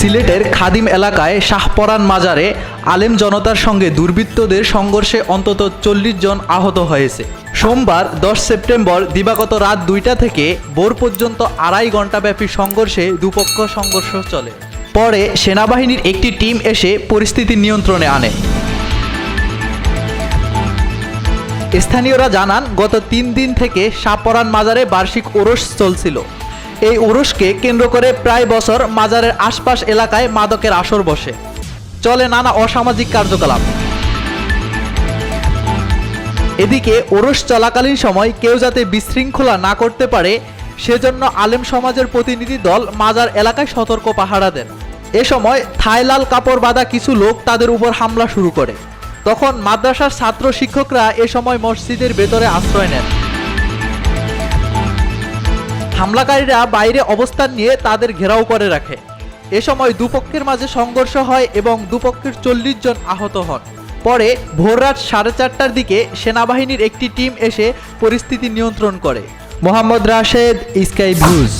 সিলেটের খাদিম এলাকায় শাহপরান মাজারে আলেম জনতার সঙ্গে দুর্বৃত্তদের সংঘর্ষে অন্তত চল্লিশ জন আহত হয়েছে। সোমবার দশ সেপ্টেম্বর দিবাগত রাত দুইটা থেকে ভোর পর্যন্ত আড়াই ঘণ্টাব্যাপী সংঘর্ষে দুপক্ষ সংঘর্ষ চলে। পরে সেনাবাহিনীর একটি টিম এসে পরিস্থিতি নিয়ন্ত্রণে আনে। স্থানীয়রা জানান, গত তিন দিন থেকে সাপরান মাজারে বার্ষিক ওরস চলছিল। এই ওরসকে কেন্দ্র করে প্রায় বছর মাজারের আশপাশ এলাকায় মাদকের আসর বসে। চলে নানা অসামাজিক কার্যকলাপ। এদিকে ওরস চলাকালীন সময় কেউ যাতে বিশৃঙ্খলা না করতে পারে, সেজন্য আলেম সমাজের প্রতিনিধি দল মাজার এলাকায় সতর্ক পাহারা দেন। এ সময় থাইলাল কাপড় বাঁধা কিছু লোক তাদের উপর হামলা শুরু করে। তখন মাদ্রাসার ছাত্র শিক্ষকরা এ সময় মসজিদের ভেতরে আশ্রয় নেন। হামলাকারীরা বাইরে অবস্থান নিয়ে তাদের ঘেরাও করে রাখে। এ সময় দুপক্ষের মাঝে সংঘর্ষ হয় এবং দুপক্ষের চল্লিশ জন আহত হন। পরে ভোররাত সাড়ে চারটার দিকে সেনাবাহিনীর একটি টিম এসে পরিস্থিতি নিয়ন্ত্রণ করে। Mohammad Rashed, sky views